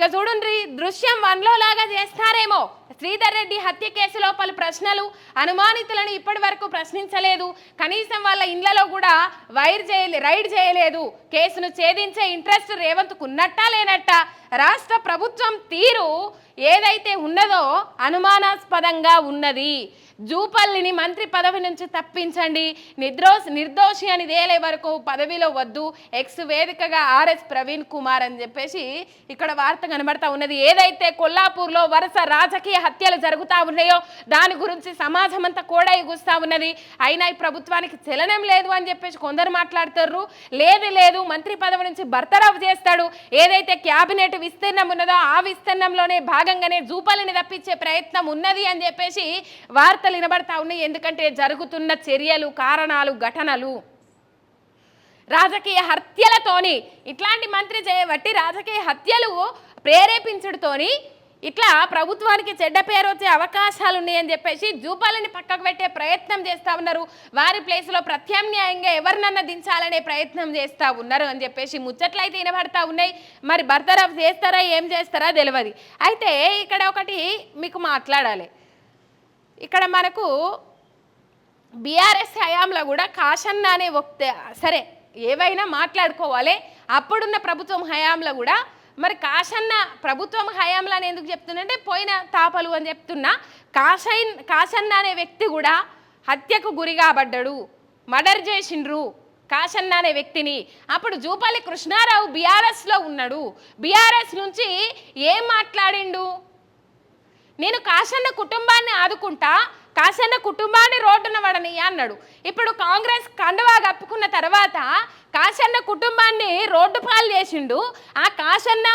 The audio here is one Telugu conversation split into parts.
ఇక చూడండి దృశ్యం వన్లో లాగా చేస్తారేమో. శ్రీధర్ రెడ్డి హత్య కేసులో పలు ప్రశ్నలు అనుమానితులను ఇప్పటి వరకు ప్రశ్నించలేదు. కనీసం వాళ్ళ ఇండ్లలో కూడా వైర్ చేయలే రైడ్ చేయలేదు. కేసును ఛేదించే ఇంట్రెస్ట్ రేవంత్కు ఉన్నట్టా లేనట్టా? రాష్ట్ర ప్రభుత్వం తీరు ఏదైతే ఉన్నదో అనుమానాస్పదంగా ఉన్నది. జూపల్లిని మంత్రి పదవి నుంచి తప్పించండి. నిద్రోస్ నిర్దోషి అని తేలే వరకు పదవిలో వద్దు. ఎక్స్ వేదికగా ఆర్ఎస్ ప్రవీణ్ కుమార్ అని చెప్పేసి ఇక్కడ వార్త కనబడతా ఉన్నది. ఏదైతే కొల్లాపూర్లో వరుస రాజకీయ హత్యలు జరుగుతూ ఉన్నాయో దాని గురించి సమాజం అంతా కూడా ఎగుస్తూ ఉన్నది. అయినా ఈ ప్రభుత్వానికి చలనం లేదు అని చెప్పేసి కొందరు మాట్లాడుతారు లేదు లేదు మంత్రి పదవి నుంచి భర్తరావు చేస్తాడు. ఏదైతే క్యాబినెట్ విస్తీర్ణం ఉన్నదో ఆ విస్తీర్ణంలోనే భాగంగానే జూపల్లిని తప్పించే ప్రయత్నం ఉన్నది అని చెప్పేసి వార్త వార్తలు వినబడతా ఉన్నాయి. ఎందుకంటే జరుగుతున్న చర్యలు కారణాలు ఘటనలు రాజకీయ హత్యలతోని ఇట్లాంటి మంత్రి చేయబట్టి రాజకీయ హత్యలు ప్రేరేపించడంతోని ఇట్లా ప్రభుత్వానికి చెడ్డ పేరు వచ్చే అవకాశాలు ఉన్నాయని చెప్పేసి జూపాలని పక్కకు పెట్టే ప్రయత్నం చేస్తూ ఉన్నారు. వారి ప్లేస్లో ప్రత్యామ్నాయంగా ఎవరినన్నా దించాలనే ప్రయత్నం చేస్తూ ఉన్నారు అని చెప్పేసి ముచ్చట్లు అయితే వినబడతా ఉన్నాయి. మరి బర్తరఫ్ చేస్తారా ఏం చేస్తారా తెలియదు అయితే ఇక్కడ ఒకటి మీకు మాట్లాడాలి. ఇక్కడ మనకు బీఆర్ఎస్ హయాంలో కూడా కాషన్న అనే ఒక్తే సరే ఏవైనా మాట్లాడుకోవాలి. అప్పుడున్న ప్రభుత్వం హయాంలో కూడా మరి కాషన్న ప్రభుత్వం హయాంలో అని ఎందుకు చెప్తున్నంటే పోయిన తాపలు అని చెప్తున్నా. కాషైన్ కాషన్న అనే వ్యక్తి కూడా హత్యకు గురి కాబడ్డాడు. మర్డర్ చేసిండ్రు కాషన్న అనే వ్యక్తిని. అప్పుడు జూపల్లి కృష్ణారావు బీఆర్ఎస్లో ఉన్నాడు. బీఆర్ఎస్ నుంచి ఏం మాట్లాడిండు? నేను కాశన్న కుటుంబాన్ని ఆదుకుంటా కాశన్న కుటుంబాన్ని రోడ్డున పడని అన్నాడు. ఇప్పుడు కాంగ్రెస్ కండువా కప్పుకున్న తర్వాత కాశన్న కుటుంబాన్ని రోడ్డు పాలు చేసిండు. ఆ కాశన్న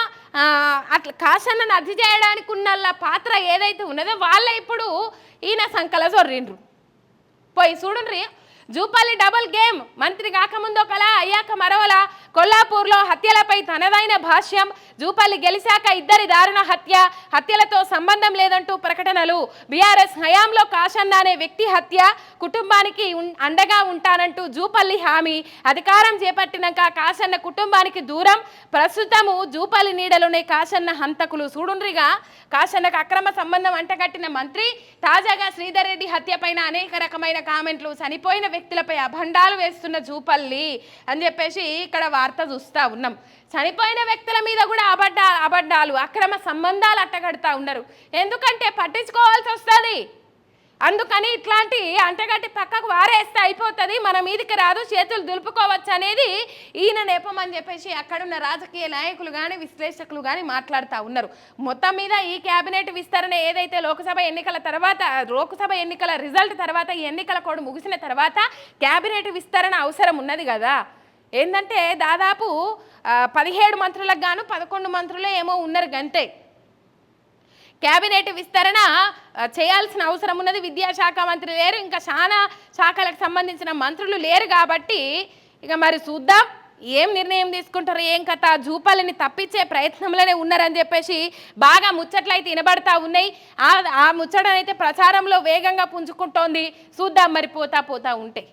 అట్లా కాశన్నను అతి చేయడానికి ఉన్న పాత్ర ఏదైతే ఉన్నదో వాళ్ళ ఇప్పుడు ఈయన సంకల సొర్రిండ్రు. పోయి చూడండి జూపల్లి డబుల్ గేమ్ మంత్రి కాకముందు ఒకలా అయ్యాక మరవల కొల్లాపూర్లో హత్యలపై తనదైన భాష్యం జూపల్లి గెలిచాక ఇద్దరి దారుణ హత్య హత్యలతో సంబంధం లేదంటూ ప్రకటనలు. బీఆర్ఎస్ హయాంలో కాషన్న అనే వ్యక్తి హత్య కుటుంబానికి అండగా ఉంటానంటూ జూపల్లి హామీ. అధికారం చేపట్టినాక కాషన్న కుటుంబానికి దూరం. ప్రస్తుతము జూపల్లి నీడలోనే కాషన్న హంతకులు. చూడుండ్రిగా కాషన్నకు అక్రమ సంబంధం అంటగట్టిన మంత్రి తాజాగా శ్రీధర్ రెడ్డి హత్య పైన అనేక రకమైన కామెంట్లు. చనిపోయిన వ్యక్తులపై అభండాలు వేస్తున్న జూపల్లి అని చెప్పేసి ఇక్కడ వార్త చూస్తా ఉన్నాం. చనిపోయిన వ్యక్తుల మీద కూడా అబడ్డా అబడ్డాలు అక్రమ సంబంధాలు అట్టగడతా ఉన్నారు ఎందుకంటే పట్టించుకోవాల్సి వస్తుంది. అందుకని ఇట్లాంటి అంటగట్టి పక్కకు వారేస్తే అయిపోతుంది. మన మీదికి రాదు చేతులు దులుపుకోవచ్చు అనేది ఈయన నేపం అని చెప్పేసి అక్కడున్న రాజకీయ నాయకులు కానీ విశ్లేషకులు కానీ మాట్లాడుతూ ఉన్నారు. మొత్తం మీద ఈ క్యాబినెట్ విస్తరణ ఏదైతే లోక్సభ ఎన్నికల తర్వాత లోక్సభ ఎన్నికల రిజల్ట్ తర్వాత ఈ ఎన్నికల కోడ్ ముగిసిన తర్వాత క్యాబినెట్ విస్తరణ అవసరం ఉన్నది కదా. ఏంటంటే దాదాపు పదిహేడు మంత్రులకు గాను పదకొండు మంత్రులు ఏమో ఉన్నారు గంతే. కేబినెట్ విస్తరణ చేయాల్సిన అవసరం ఉన్నది విద్యాశాఖ మంత్రి లేరు. ఇంకా చాలా శాఖలకు సంబంధించిన మంత్రులు లేరు కాబట్టి ఇక మరి చూద్దాం. ఏం నిర్ణయం తీసుకుంటారు ఏం కథ? జూపాలని తప్పించే ప్రయత్నంలోనే ఉన్నారని చెప్పేసి బాగా ముచ్చట్లయితే వినబడతా ఉన్నాయి. ఆ ఆ ముచ్చటనైతే ప్రచారంలో వేగంగా పుంజుకుంటోంది. చూద్దాం మరి పోతా పోతా ఉంటే.